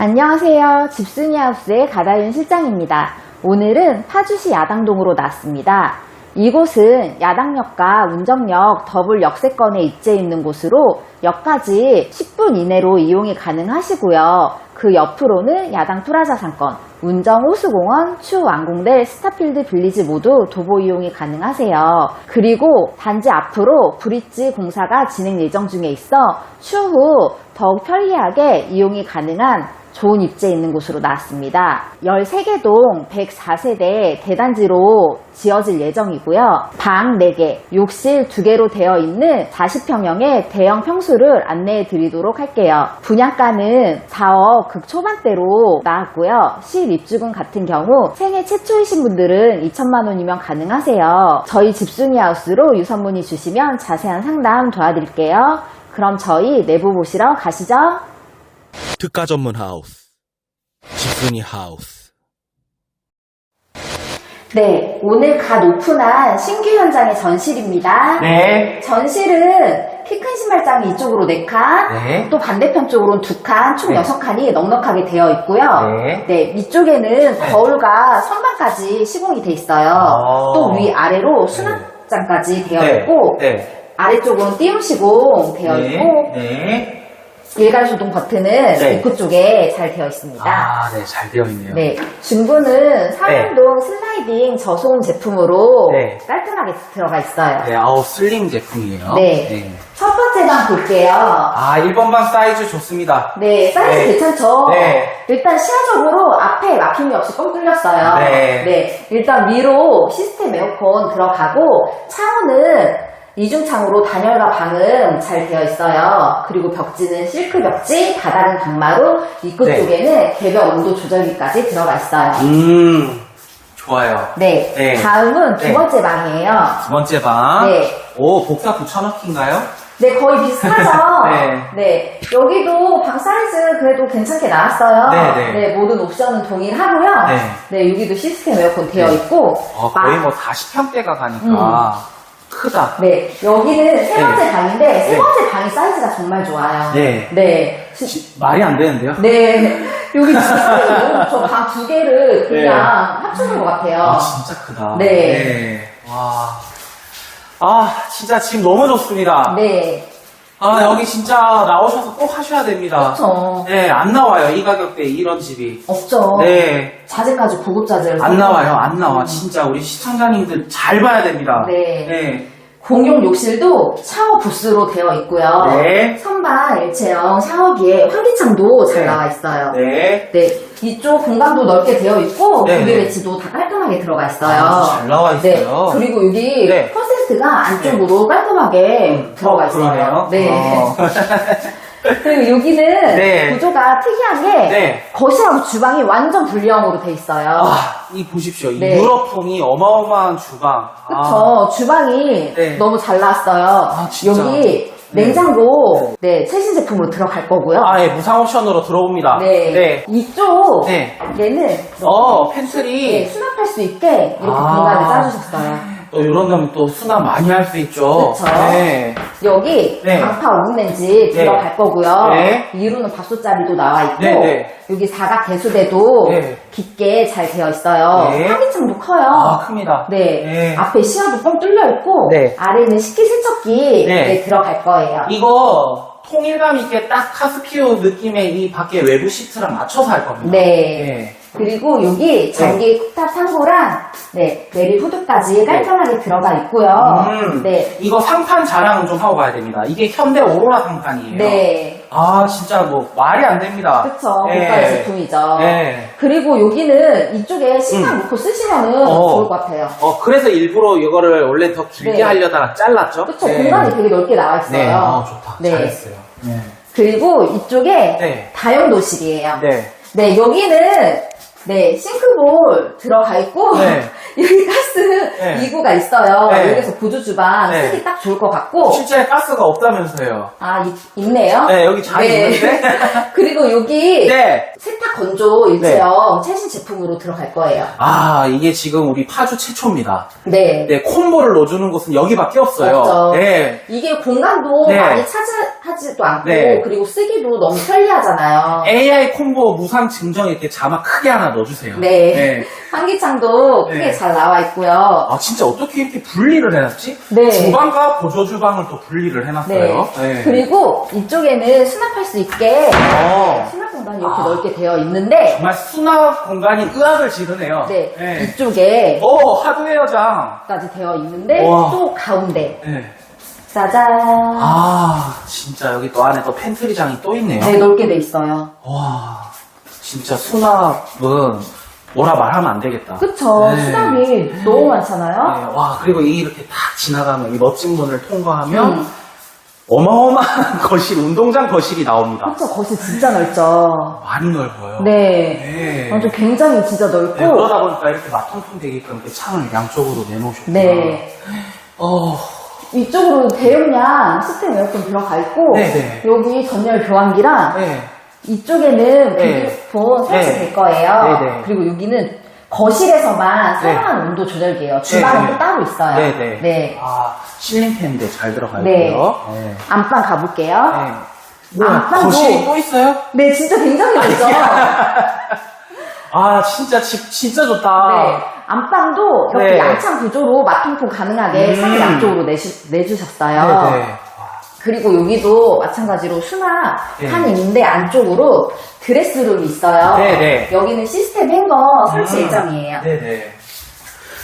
안녕하세요. 집순이 하우스의 가다윤 실장입니다. 오늘은 파주시 야당동으로 나왔습니다. 이곳은 야당역과 운정역 더블 역세권에 입지해 있는 곳으로 역까지 10분 이내로 이용이 가능하시고요. 그 옆으로는 야당 프라자 상권, 운정 호수공원, 추 완공될 스타필드 빌리지 모두 도보 이용이 가능하세요. 그리고 단지 앞으로 브릿지 공사가 진행 예정 중에 있어 추후 더욱 편리하게 이용이 가능한 좋은 입지에 있는 곳으로 나왔습니다. 13개 동 104세대 대단지로 지어질 예정이고요. 방 4개, 욕실 2개로 되어 있는 40평형의 대형 평수를 안내해 드리도록 할게요. 분양가는 4억 극초반대로 나왔고요. 실입주금 같은 경우 생애 최초이신 분들은 2천만 원이면 가능하세요. 저희 집순이 하우스로 유선 문의 주시면 자세한 상담 도와드릴게요. 그럼 저희 내부 보시러 가시죠. 특가 전문 하우스. 집순이 하우스. 네, 오늘 갓 오픈한 신규 현장의 전실입니다. 네. 전실은 키 큰 신발장이 이쪽으로 4칸, 네. 또 반대편 쪽으로는 2칸, 총 네. 6칸이 넉넉하게 되어 있고요. 네. 위쪽에는 거울과 선반까지 시공이 돼 있어요. 아. 또 위 아래로 수납장까지 되어 네. 있고, 네. 아래쪽은 띄움 시공 되어 네. 있고, 네. 일괄 소동 버튼은 네. 입구 쪽에 잘 되어 있습니다. 아, 네. 잘 되어 있네요. 네, 중부는 삼연동 슬라이딩 저소음 제품으로 네. 깔끔하게 들어가 있어요. 네, 아우, 슬림 제품이에요. 네. 첫 번째 방 볼게요. 아, 1번 방 사이즈 좋습니다. 네, 사이즈 네. 괜찮죠? 네. 일단 시야적으로 앞에 막힘이 없이 뻥 뚫렸어요. 네. 일단 위로 시스템 에어컨 들어가고 창호는 이중창으로 단열과 방음 잘 되어 있어요. 그리고 벽지는 실크 벽지, 바닥은 강마루, 입구 네. 쪽에는 개별 온도 조절기까지 들어가 있어요. 음, 좋아요. 네. 네. 다음은 두 네. 번째 방이에요. 두 번째 방. 네. 오, 복사 붙여넣기인가요? 네, 거의 비슷하죠? 네. 네. 여기도 방 사이즈 그래도 괜찮게 나왔어요. 네, 네. 모든 옵션은 동일하고요. 네. 네, 여기도 시스템 에어컨 되어 네. 있고. 어, 마- 거의 뭐 40평대가 가니까 크다. 네, 여기는 세 네. 번째 방인데, 세 네. 번째 방이 사이즈가 정말 좋아요. 네. 네. 시- 지- 말이 안 되는데요? 네. 여기 진짜 저방 두 개를 그냥 네. 합쳐놓은 것 같아요. 아, 진짜 크다. 네. 네. 와. 아, 진짜 지금 너무 좋습니다. 네. 아, 여기 진짜 나오셔서 꼭 하셔야 됩니다. 그렇죠. 네, 안 나와요. 이 가격대에 이런 집이. 없죠. 네. 자재까지 고급 자재를. 안 나와요. 안 나와. 음. 진짜 우리 시청자님들 잘 봐야 됩니다. 네. 네. 공용 욕실도 샤워 부스로 되어 있고요. 네. 선반 일체형 샤워기에 환기창도 잘 네. 나와 있어요. 네. 네, 이쪽 공간도 넓게 되어 있고 네, 구비 네. 배치도 다 깔끔하게 들어가 있어요. 아주 잘 나와 네, 있어요. 그리고 여기 네. 컨센트가 안쪽으로 깔끔하게 들어가 있어요. 그러네요. 네. 어. 그리고 여기는 네. 구조가 특이한 게 네. 거실하고 주방이 완전 분리형으로 돼 있어요. 아, 이 보십시오. 이 네. 유럽풍이 어마어마한 주방. 그쵸. 주방이 네. 너무 잘 나왔어요. 아, 진짜. 여기 네. 냉장고, 네, 최신 제품으로 들어갈 거고요. 아, 예, 무상 옵션으로 들어옵니다. 네. 네. 이쪽, 네. 얘는 어, 네, 팬트리. 수납할 수 있게 이렇게 아. 공간을 짜주셨어요. 또 이런 데면 또 수납 많이 할 수 있죠. 그쵸. 네. 여기 네. 방파 오븐렌지 네. 들어갈 거고요. 네. 위로는 밥솥자리도 나와 있고 네, 네. 여기 사각 개수대도 네. 깊게 잘 되어 있어요. 네. 환기창도 커요. 아, 큽니다. 네. 네. 앞에 시야도 뻥 뚫려 있고 네. 아래는 식기세척기 네. 네, 들어갈 거예요. 이거 통일감 있게 딱 카스피오 느낌의 이 밖에 외부 시트랑 맞춰서 할 겁니다. 네. 그리고 여기 전기 쿡탑 창고랑 네 내리 후드까지 깔끔하게 들어가 있고요. 음, 네. 이거 상판 자랑은 좀 하고 가야 됩니다. 이게 현대 오로라 상판이에요. 네. 아, 진짜 뭐 말이 안 됩니다. 그쵸. 네. 고가의 제품이죠. 네. 그리고 여기는 이쪽에 식당 놓고 쓰시면은 어. 좋을 것 같아요. 어, 그래서 일부러 이거를 원래 더 길게 네. 하려다가 잘랐죠? 그쵸. 네. 공간이 되게 넓게 나와 있어요. 네, 어, 좋다. 네. 잘했어요. 네. 그리고 이쪽에 네. 다용도실이에요. 네. 네, 여기는 네 싱크볼 들어가 있고 네. 여기 가스 네. 2구가 있어요. 네. 여기서 보조 주방 네. 쓰기 딱 좋을 것 같고 실제 가스가 없다면서요. 아 이- 있네요. 네, 여기 잘 있는데? 그리고 여기 네. 건조 일체형 최신 제품으로 들어갈 거예요. 아, 이게 지금 우리 파주 최초입니다. 네. 네, 콤보를 넣어주는 곳은 여기밖에 없어요. 없죠. 네. 이게 공간도 네. 많이 차지하지도 않고 네. 그리고 쓰기도 너무 편리하잖아요. AI 콤보 무상 증정 이렇게 자막 크게 하나 넣어주세요. 네. 환기창도 크게 네. 잘 나와 있고요. 아, 진짜 어떻게 이렇게 분리를 해놨지? 네. 주방과 보조 주방을 또 분리를 해놨어요. 네. 그리고 이쪽에는 수납할 수 있게 어. 수납 공간이 이렇게 아. 넓게 되어 있는데 정말 수납 공간이 의학을 지르네요. 네. 네. 이쪽에 오, 하드웨어장. 까지 되어 있는데 와. 또 가운데 네. 짜잔 아, 진짜 여기 또 안에 또 팬트리장이 또 있네요. 네 넓게 돼 있어요. 와, 진짜 수납은 뭐라 말하면 안 되겠다. 그쵸 네. 수납이 너무 많잖아요. 네, 와, 그리고 이 이렇게 탁 지나가면, 이 멋진 문을 통과하면, 음. 어마어마한 거실, 운동장 거실이 나옵니다. 그쵸 거실 진짜 넓죠. 많이 넓어요. 네. 네. 완전 굉장히 진짜 넓고 네, 그러다 보니까 이렇게 마통풍 되게끔 이렇게 창을 양쪽으로 내놓으셨구나. 네. 어, 이쪽으로 대용량 시스템 에어컨 들어가 있고 네네. 여기 전열 교환기랑 네. 이쪽에는 네. 비디오폰 설치될 네. 거예요. 네네. 그리고 여기는 거실에서만 네. 사용하는 온도 조절기예요. 주방은 네 네. 또 따로 있어요. 네 네. 네. 아, 실링팬인데 잘 들어가 네. 네. 안방 가볼게요. 네. 뭐야, 안방도- 거실이 또 있어요? 네, 진짜 굉장히 넓죠? 아, 진짜 집 진짜 좋다. 네. 안방도 이렇게 네. 양창 구조로 마통풍 가능하게 음. 상 양쪽으로 내주, 내주셨어요. 네 네. 그리고 여기도 마찬가지로 수납 네. 안쪽으로 드레스룸이 있어요. 네네. 여기는 시스템 행거 설치 음. 예정이에요. 네네.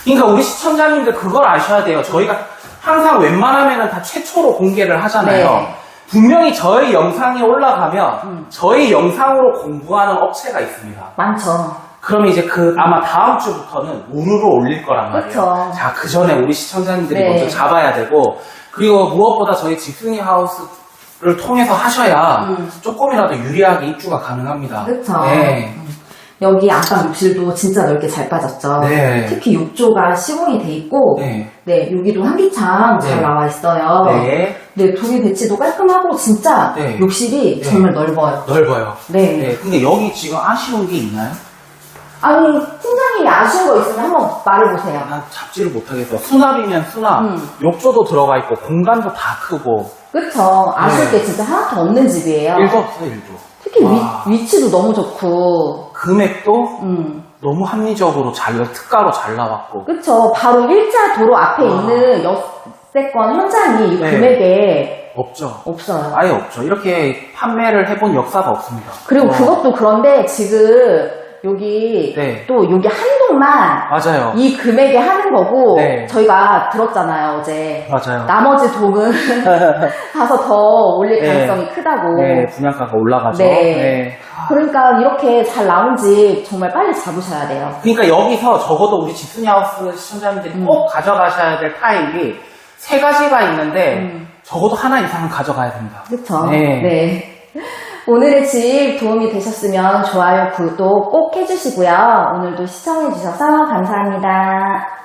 그러니까 우리 시청자님들 그걸 아셔야 돼요. 저희가 항상 웬만하면은 다 최초로 공개를 하잖아요. 네. 분명히 저희 영상이 올라가면 음. 저희 영상으로 공부하는 업체가 있습니다. 많죠. 그러면 이제 그 아마 다음 주부터는 무료로 올릴 거란 말이에요. 그쵸. 자, 그 전에 우리 시청자님들이 네. 먼저 잡아야 되고 그리고 무엇보다 저희 집순이 하우스를 통해서 하셔야 음. 조금이라도 유리하게 입주가 가능합니다. 그쵸. 네. 여기 안방 욕실도 진짜 넓게 잘 빠졌죠. 네. 특히 욕조가 시공이 돼 있고, 네, 네. 여기도 환기창 잘 네. 나와 있어요. 네. 네, 도미 배치도 깔끔하고 진짜 네. 욕실이 네. 정말 넓어요. 넓어요. 네. 네. 근데 여기 지금 아쉬운 게 있나요? 아니, 아쉬운 거 있으면 한번 말해보세요. 난 잡지를 못하겠어. 수납이면 수납, 음. 욕조도 들어가 있고 공간도 다 크고 그쵸. 아쉬울 네. 게 진짜 하나도 없는 집이에요. 일도 없어 일도. 특히 와. 위, 위치도 너무 좋고, 금액도 음. 너무 합리적으로 잘 특가로 잘 나왔고. 그쵸. 바로 일자 도로 앞에 와. 있는 역세권 현장이 이 네. 금액에 없죠. 없어요. 아예 없죠. 이렇게 판매를 해본 역사가 없습니다. 그리고 어, 그것도 그런데 지금 여기 네. 또 여기 한 동만 맞아요. 이 금액에 하는 거고 네. 저희가 들었잖아요 어제 맞아요. 나머지 동은 가서 더 올릴 네. 가능성이 크다고 네, 분양가가 올라가죠. 네. 네. 그러니까 이렇게 잘 나온 집 정말 빨리 잡으셔야 돼요 그러니까 여기서 적어도 우리 집순이 하우스 시청자님들이 음. 꼭 가져가셔야 될 타입이 세 가지가 있는데 음. 적어도 하나 이상은 가져가야 됩니다. 그쵸 네. 네. 오늘의 집 도움이 되셨으면 좋아요 구독 꼭 해주시고요. 오늘도 시청해주셔서 감사합니다